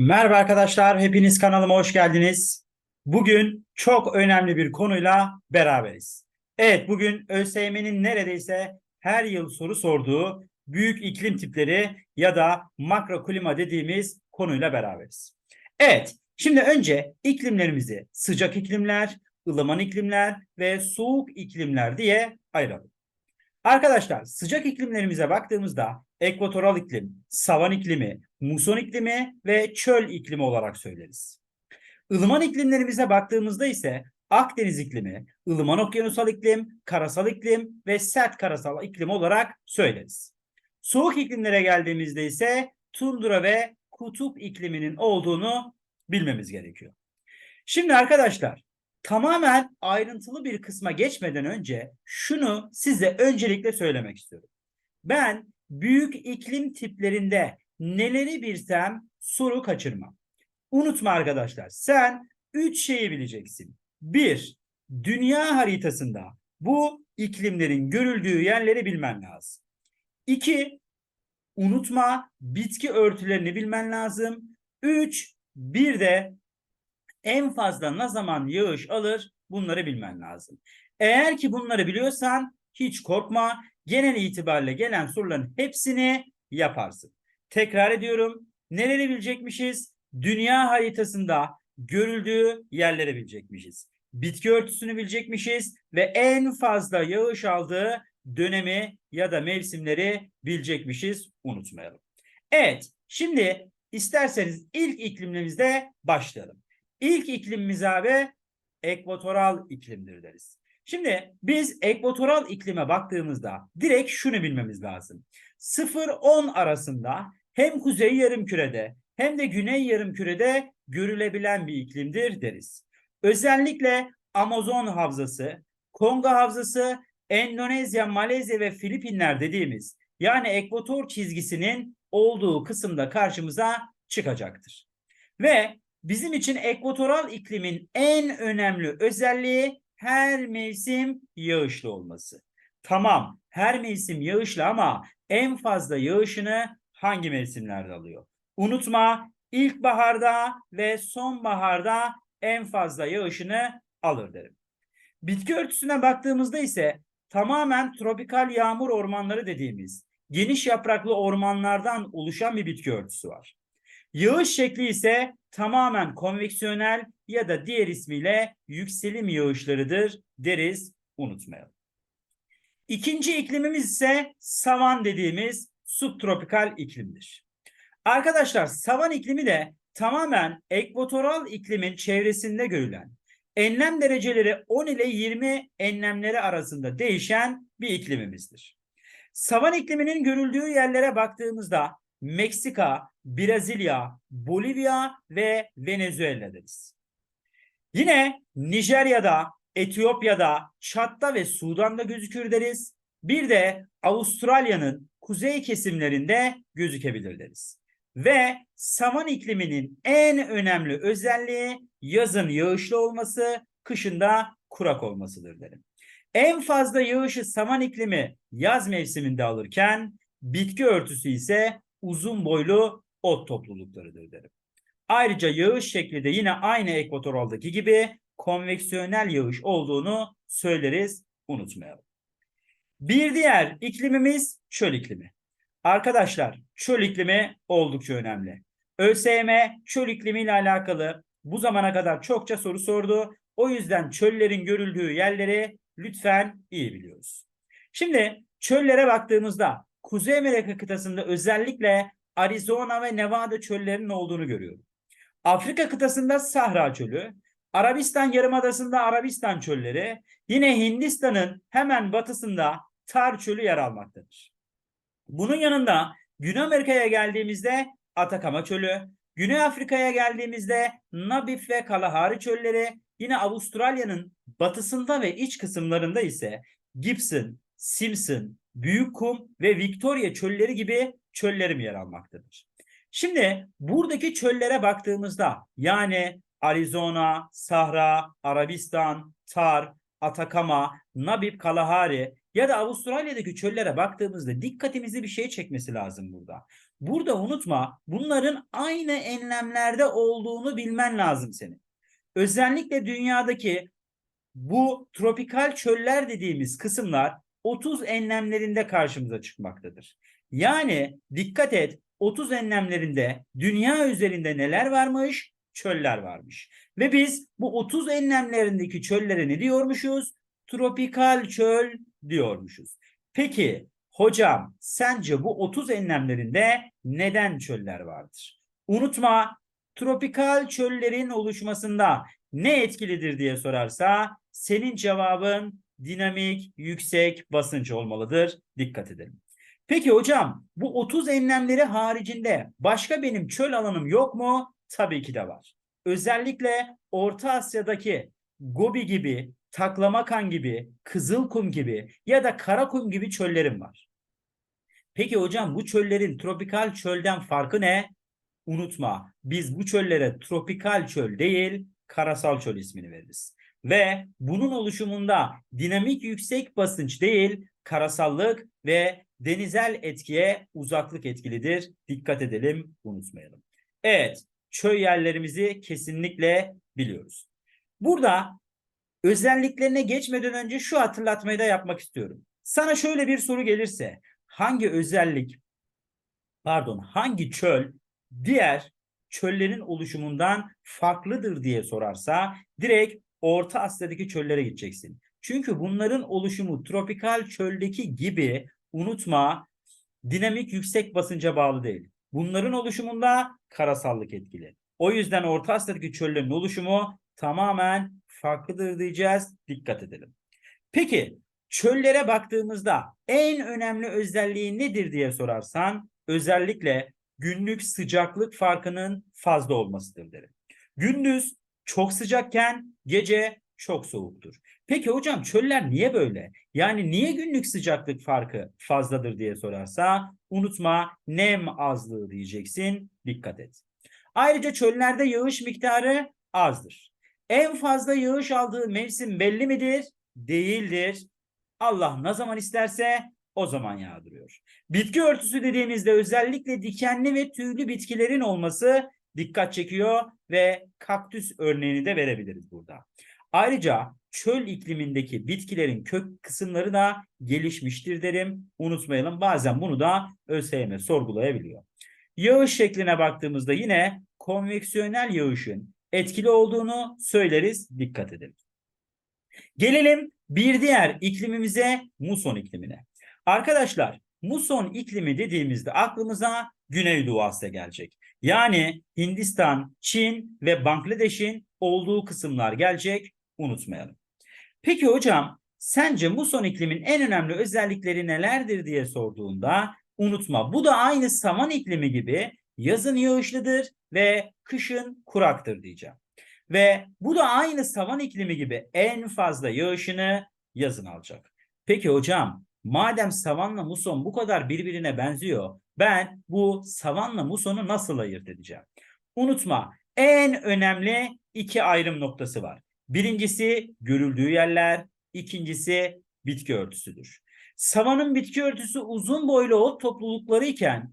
Merhaba arkadaşlar, hepiniz kanalıma hoş geldiniz. Bugün çok önemli bir konuyla beraberiz. Evet, bugün ÖSYM'nin neredeyse her yıl soru sorduğu büyük iklim tipleri ya da makro klima dediğimiz konuyla beraberiz. Evet, şimdi önce iklimlerimizi sıcak iklimler, ılıman iklimler ve soğuk iklimler diye ayıralım. Arkadaşlar sıcak iklimlerimize baktığımızda ekvatoral iklim, savan iklimi, muson iklimi ve çöl iklimi olarak söyleriz. Ilıman iklimlerimize baktığımızda ise Akdeniz iklimi, ılıman okyanusal iklim, karasal iklim ve sert karasal iklim olarak söyleriz. Soğuk iklimlere geldiğimizde ise tundra ve kutup ikliminin olduğunu bilmemiz gerekiyor. Şimdi arkadaşlar tamamen ayrıntılı bir kısma geçmeden önce şunu size öncelikle söylemek istiyorum. Ben büyük iklim tiplerinde neleri bilsem soru kaçırmam. Unutma arkadaşlar sen üç şeyi bileceksin. Bir, dünya haritasında bu iklimlerin görüldüğü yerleri bilmen lazım. İki, unutma bitki örtülerini bilmen lazım. Üç, bir de en fazla ne zaman yağış alır bunları bilmen lazım. Eğer ki bunları biliyorsan hiç korkma. Genel itibariyle gelen soruların hepsini yaparsın. Tekrar ediyorum. Neleri bilecekmişiz? Dünya haritasında görüldüğü yerleri bilecekmişiz. Bitki örtüsünü bilecekmişiz ve en fazla yağış aldığı dönemi ya da mevsimleri bilecekmişiz. Unutmayalım. Evet, şimdi isterseniz ilk iklimimizde başlayalım. İlk iklimimiz abi ekvatoral iklimdir deriz. Şimdi biz ekvatoral iklime baktığımızda direkt şunu bilmemiz lazım. 0-10 arasında hem kuzey yarımkürede hem de güney yarımkürede görülebilen bir iklimdir deriz. Özellikle Amazon havzası, Kongo havzası, Endonezya, Malezya ve Filipinler dediğimiz yani ekvator çizgisinin olduğu kısımda karşımıza çıkacaktır. Ve bizim için ekvatoral iklimin en önemli özelliği her mevsim yağışlı olması. Tamam, her mevsim yağışlı ama en fazla yağışını hangi mevsimlerde alıyor? Unutma, ilkbaharda ve sonbaharda en fazla yağışını alır derim. Bitki örtüsüne baktığımızda ise tamamen tropikal yağmur ormanları dediğimiz geniş yapraklı ormanlardan oluşan bir bitki örtüsü var. Yağış şekli ise tamamen konveksiyonel ya da diğer ismiyle yükselim yağışlarıdır deriz unutmayalım. İkinci iklimimiz ise savan dediğimiz subtropikal iklimdir. Arkadaşlar savan iklimi de tamamen ekvatoral iklimin çevresinde görülen enlem dereceleri 10 ile 20 enlemleri arasında değişen bir iklimimizdir. Savan ikliminin görüldüğü yerlere baktığımızda Meksika, Brezilya, Bolivya ve Venezuela deriz. Yine Nijerya'da, Etiyopya'da, Çat'ta ve Sudan'da gözükür deriz. Bir de Avustralya'nın kuzey kesimlerinde gözükebilir deriz. Ve savan ikliminin en önemli özelliği yazın yağışlı olması, kışında kurak olmasıdır derim. En fazla yağışı saman iklimi yaz mevsiminde alırken bitki örtüsü ise uzun boylu ot topluluklarıdır derim. Ayrıca yağış şekli de yine aynı ekvatoraldaki gibi konveksiyonel yağış olduğunu söyleriz, unutmayalım. Bir diğer iklimimiz çöl iklimi. Arkadaşlar çöl iklimi oldukça önemli. ÖSYM çöl iklimi ile alakalı bu zamana kadar çokça soru sordu. O yüzden çöllerin görüldüğü yerleri lütfen iyi biliyoruz. Şimdi çöllere baktığımızda Kuzey Amerika kıtasında özellikle Arizona ve Nevada çöllerinin olduğunu görüyorum. Afrika kıtasında Sahra çölü, Arabistan Yarımadası'nda Arabistan çölleri, yine Hindistan'ın hemen batısında Tar çölü yer almaktadır. Bunun yanında Güney Amerika'ya geldiğimizde Atakama çölü, Güney Afrika'ya geldiğimizde Nabif ve Kalahari çölleri, yine Avustralya'nın batısında ve iç kısımlarında ise Gibson, Simpson, Büyük Kum ve Victoria çölleri gibi çöllerim yer almaktadır. Şimdi buradaki çöllere baktığımızda yani Arizona, Sahra, Arabistan, Tar, Atakama, Nabib, Kalahari ya da Avustralya'daki çöllere baktığımızda dikkatimizi bir şey çekmesi lazım burada. burada unutma bunların aynı enlemlerde olduğunu bilmen lazım senin. Özellikle dünyadaki bu tropikal çöller dediğimiz kısımlar 30 enlemlerinde karşımıza çıkmaktadır. Yani dikkat et 30 enlemlerinde dünya üzerinde neler varmış? Çöller varmış. Ve biz bu 30 enlemlerindeki çöllere ne diyormuşuz? Tropikal çöl diyormuşuz. Peki hocam sence bu 30 enlemlerinde neden çöller vardır? Unutma tropikal çöllerin oluşmasında ne etkilidir diye sorarsa senin cevabın dinamik yüksek basınç olmalıdır. Dikkat edelim. Peki hocam bu 30 enlemleri haricinde başka benim çöl alanım yok mu? Tabii ki de var. Özellikle Orta Asya'daki Gobi gibi, Taklamakan gibi, Kızılkum gibi ya da Karakum gibi çöllerim var. Peki hocam bu çöllerin tropikal çölden farkı ne? Unutma biz bu çöllere tropikal çöl değil karasal çöl ismini veririz. Ve bunun oluşumunda dinamik yüksek basınç değil karasallık ve denizel etkiye uzaklık etkilidir. Dikkat edelim unutmayalım. Evet çöl yerlerimizi kesinlikle biliyoruz. Burada özelliklerine geçmeden önce şu hatırlatmayı da yapmak istiyorum. Sana şöyle bir soru gelirse hangi özellik pardon hangi çöl diğer çöllerin oluşumundan farklıdır diye sorarsa direkt Orta Asya'daki çöllere gideceksin. Çünkü bunların oluşumu tropikal çöldeki gibi unutma dinamik yüksek basınca bağlı değil. Bunların oluşumunda karasallık etkili. O yüzden Orta Asya'daki çöllerin oluşumu tamamen farklıdır diyeceğiz. Dikkat edelim. Peki çöllere baktığımızda en önemli özelliği nedir diye sorarsan özellikle günlük sıcaklık farkının fazla olmasıdır derim. Gündüz çok sıcakken gece çok soğuktur. Peki hocam çöller niye böyle? Yani niye günlük sıcaklık farkı fazladır diye sorarsa unutma nem azlığı diyeceksin. Dikkat et. Ayrıca çöllerde yağış miktarı azdır. En fazla yağış aldığı mevsim belli midir? Değildir. Allah ne zaman isterse o zaman yağdırıyor. Bitki örtüsü dediğimizde özellikle dikenli ve tüylü bitkilerin olması dikkat çekiyor ve kaktüs örneğini de verebiliriz burada. Ayrıca çöl iklimindeki bitkilerin kök kısımları da gelişmiştir derim. Unutmayalım bazen bunu da ÖSYM sorgulayabiliyor. Yağış şekline baktığımızda yine konveksiyonel yağışın etkili olduğunu söyleriz. Dikkat edin. Gelelim bir diğer iklimimize muson iklimine. Arkadaşlar muson iklimi dediğimizde aklımıza Güneydoğu Asya gelecek. Yani Hindistan, Çin ve Bangladeş'in olduğu kısımlar gelecek unutmayalım. Peki hocam sence muson iklimin en önemli özellikleri nelerdir diye sorduğunda unutma bu da aynı saman iklimi gibi yazın yağışlıdır ve kışın kuraktır diyeceğim. Ve bu da aynı savan iklimi gibi en fazla yağışını yazın alacak. Peki hocam madem savanla muson bu kadar birbirine benziyor ben bu savanla musonu nasıl ayırt edeceğim? Unutma en önemli iki ayrım noktası var. Birincisi görüldüğü yerler, ikincisi bitki örtüsüdür. Savanın bitki örtüsü uzun boylu ot toplulukları iken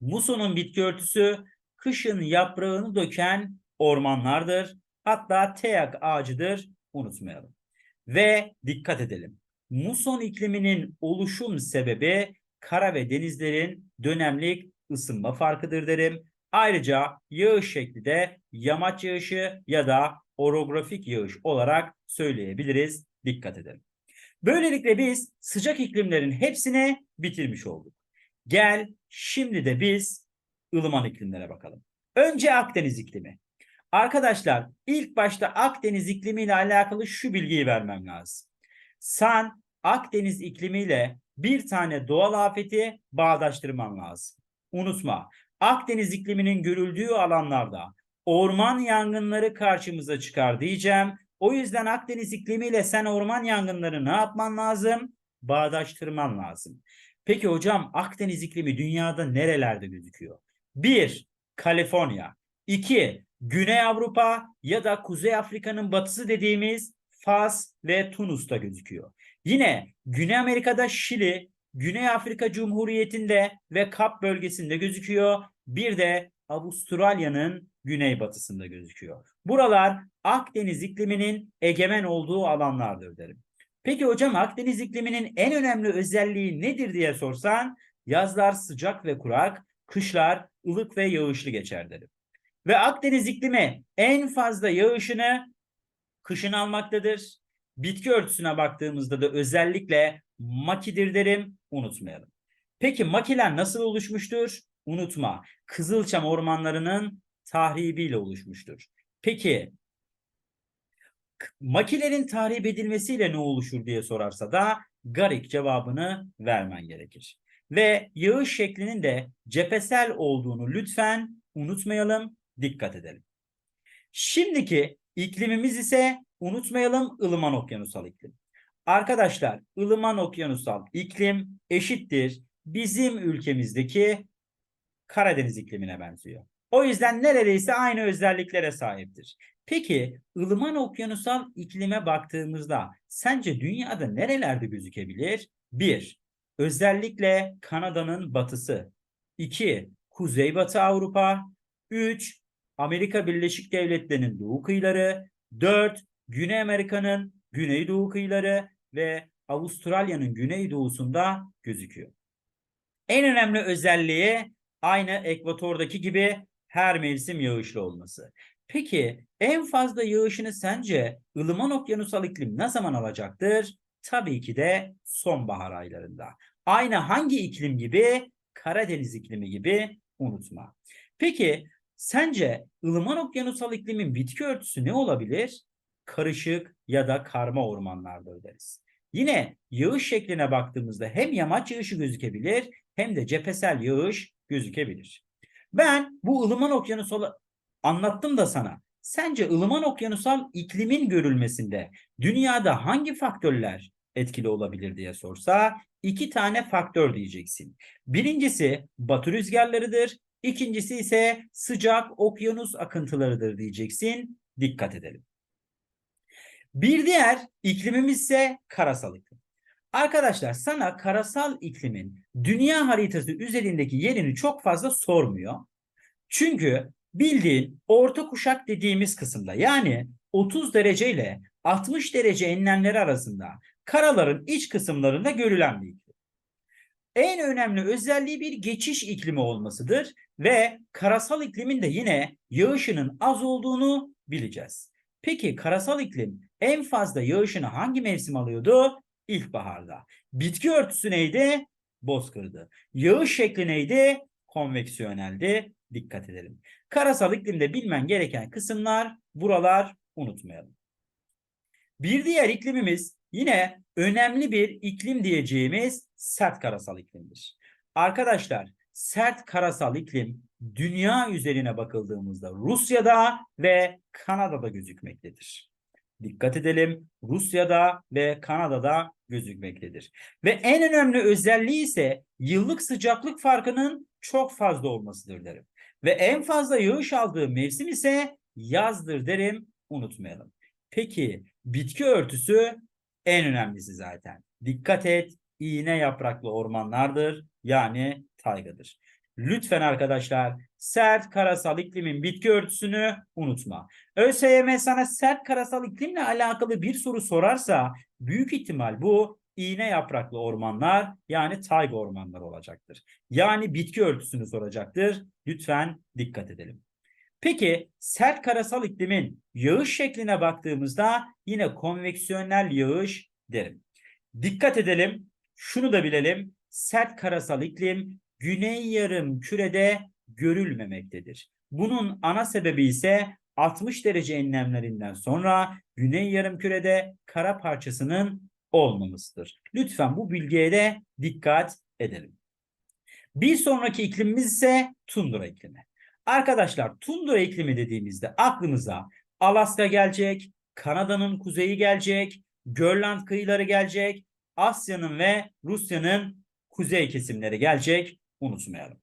musonun bitki örtüsü kışın yaprağını döken ormanlardır. Hatta teyak ağacıdır unutmayalım. Ve dikkat edelim. Muson ikliminin oluşum sebebi kara ve denizlerin dönemlik ısınma farkıdır derim. Ayrıca yağış şekli de yamaç yağışı ya da orografik yağış olarak söyleyebiliriz. Dikkat edelim. Böylelikle biz sıcak iklimlerin hepsini bitirmiş olduk. Gel şimdi de biz ılıman iklimlere bakalım. Önce Akdeniz iklimi. Arkadaşlar ilk başta Akdeniz iklimi ile alakalı şu bilgiyi vermem lazım. Sen Akdeniz iklimiyle bir tane doğal afeti bağdaştırman lazım. Unutma Akdeniz ikliminin görüldüğü alanlarda orman yangınları karşımıza çıkar diyeceğim. O yüzden Akdeniz iklimiyle sen orman yangınları ne yapman lazım? Bağdaştırman lazım. Peki hocam Akdeniz iklimi dünyada nerelerde gözüküyor? 1. Kaliforniya. 2. Güney Avrupa ya da Kuzey Afrika'nın batısı dediğimiz Fas ve Tunus'ta gözüküyor. Yine Güney Amerika'da Şili, Güney Afrika Cumhuriyeti'nde ve Kap bölgesinde gözüküyor. Bir de Avustralya'nın güneybatısında gözüküyor. Buralar Akdeniz ikliminin egemen olduğu alanlardır derim. Peki hocam Akdeniz ikliminin en önemli özelliği nedir diye sorsan yazlar sıcak ve kurak, kışlar ılık ve yağışlı geçer derim. Ve Akdeniz iklimi en fazla yağışını kışın almaktadır. Bitki örtüsüne baktığımızda da özellikle makidir derim unutmayalım. Peki makiler nasıl oluşmuştur? Unutma Kızılçam ormanlarının tahribiyle oluşmuştur. Peki makilerin tahrip edilmesiyle ne oluşur diye sorarsa da Garik cevabını vermen gerekir. Ve yağış şeklinin de cephesel olduğunu lütfen unutmayalım, dikkat edelim. Şimdiki iklimimiz ise unutmayalım ılıman okyanusal iklim. Arkadaşlar ılıman okyanusal iklim eşittir bizim ülkemizdeki Karadeniz iklimine benziyor. O yüzden neredeyse aynı özelliklere sahiptir. Peki ılıman okyanusal iklime baktığımızda sence dünyada nerelerde gözükebilir? 1. Özellikle Kanada'nın batısı. 2. Kuzeybatı Avrupa. 3. Amerika Birleşik Devletleri'nin doğu kıyıları. 4. Güney Amerika'nın güneydoğu kıyıları ve Avustralya'nın güneydoğusunda gözüküyor. En önemli özelliği aynı ekvatordaki gibi her mevsim yağışlı olması. Peki en fazla yağışını sence ılıman okyanusal iklim ne zaman alacaktır? Tabii ki de sonbahar aylarında. Aynı hangi iklim gibi? Karadeniz iklimi gibi unutma. Peki sence ılıman okyanusal iklimin bitki örtüsü ne olabilir? Karışık ya da karma ormanlardır deriz. Yine yağış şekline baktığımızda hem yamaç yağışı gözükebilir hem de cephesel yağış gözükebilir. Ben bu ılıman okyanusal anlattım da sana. Sence ılıman okyanusal iklimin görülmesinde dünyada hangi faktörler etkili olabilir diye sorsa iki tane faktör diyeceksin. Birincisi batı rüzgarlarıdır. İkincisi ise sıcak okyanus akıntılarıdır diyeceksin. Dikkat edelim. Bir diğer iklimimiz ise karasal iklim. Arkadaşlar sana karasal iklimin dünya haritası üzerindeki yerini çok fazla sormuyor. Çünkü bildiğin orta kuşak dediğimiz kısımda yani 30 derece ile 60 derece enlemleri arasında karaların iç kısımlarında görülen bir iklim. En önemli özelliği bir geçiş iklimi olmasıdır ve karasal iklimin de yine yağışının az olduğunu bileceğiz. Peki karasal iklim en fazla yağışını hangi mevsim alıyordu? İlkbaharda. Bitki örtüsü neydi? Bozkırdı. Yağış şekli neydi? Konveksiyoneldi. Dikkat edelim. Karasal iklimde bilmen gereken kısımlar buralar unutmayalım. Bir diğer iklimimiz yine önemli bir iklim diyeceğimiz sert karasal iklimdir. Arkadaşlar sert karasal iklim dünya üzerine bakıldığımızda Rusya'da ve Kanada'da gözükmektedir. Dikkat edelim Rusya'da ve Kanada'da gözükmektedir. Ve en önemli özelliği ise yıllık sıcaklık farkının çok fazla olmasıdır derim. Ve en fazla yağış aldığı mevsim ise yazdır derim unutmayalım. Peki bitki örtüsü en önemlisi zaten. Dikkat et iğne yapraklı ormanlardır yani taygadır. Lütfen arkadaşlar sert karasal iklimin bitki örtüsünü unutma. ÖSYM sana sert karasal iklimle alakalı bir soru sorarsa büyük ihtimal bu iğne yapraklı ormanlar yani tayga ormanlar olacaktır. Yani bitki örtüsünü soracaktır. Lütfen dikkat edelim. Peki sert karasal iklimin yağış şekline baktığımızda yine konveksiyonel yağış derim. Dikkat edelim. Şunu da bilelim. Sert karasal iklim güney yarım kürede görülmemektedir. Bunun ana sebebi ise 60 derece enlemlerinden sonra güney yarım kürede kara parçasının olmamasıdır. Lütfen bu bilgiye de dikkat edelim. Bir sonraki iklimimiz ise tundra iklimi. Arkadaşlar tundra iklimi dediğimizde aklımıza Alaska gelecek, Kanada'nın kuzeyi gelecek, Görland kıyıları gelecek, Asya'nın ve Rusya'nın kuzey kesimleri gelecek unutmayalım.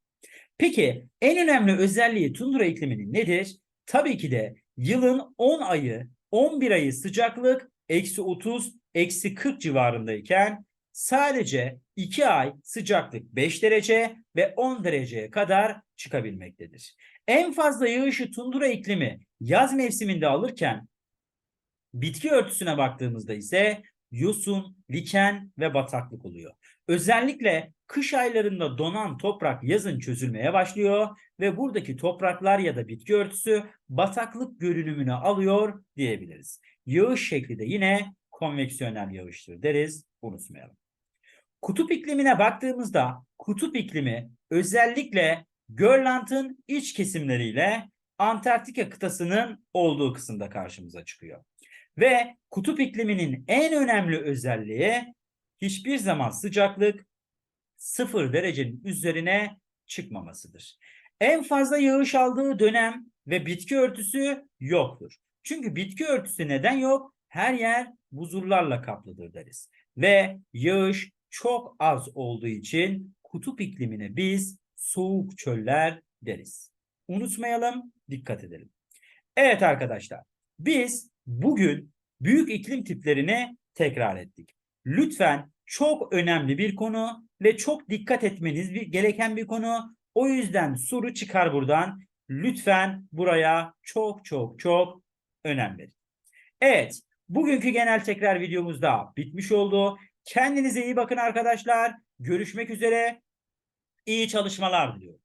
Peki en önemli özelliği tundra ikliminin nedir? Tabii ki de yılın 10 ayı 11 ayı sıcaklık eksi 30 eksi 40 civarındayken sadece 2 ay sıcaklık 5 derece ve 10 dereceye kadar çıkabilmektedir. En fazla yağışı tundura iklimi yaz mevsiminde alırken bitki örtüsüne baktığımızda ise yosun, liken ve bataklık oluyor. Özellikle kış aylarında donan toprak yazın çözülmeye başlıyor ve buradaki topraklar ya da bitki örtüsü bataklık görünümünü alıyor diyebiliriz. Yağış şekli de yine konveksiyonel yağıştır deriz, unutmayalım. Kutup iklimine baktığımızda kutup iklimi özellikle Grönland'ın iç kesimleriyle Antarktika kıtasının olduğu kısımda karşımıza çıkıyor. Ve kutup ikliminin en önemli özelliği hiçbir zaman sıcaklık sıfır derecenin üzerine çıkmamasıdır. En fazla yağış aldığı dönem ve bitki örtüsü yoktur. Çünkü bitki örtüsü neden yok? Her yer buzullarla kaplıdır deriz. Ve yağış çok az olduğu için kutup iklimine biz soğuk çöller deriz. Unutmayalım, dikkat edelim. Evet arkadaşlar, biz bugün büyük iklim tiplerini tekrar ettik. Lütfen çok önemli bir konu ve çok dikkat etmeniz gereken bir konu. O yüzden soru çıkar buradan. Lütfen buraya çok çok çok önem verin. Evet, bugünkü genel tekrar videomuz da bitmiş oldu. Kendinize iyi bakın arkadaşlar. Görüşmek üzere. İyi çalışmalar diliyorum.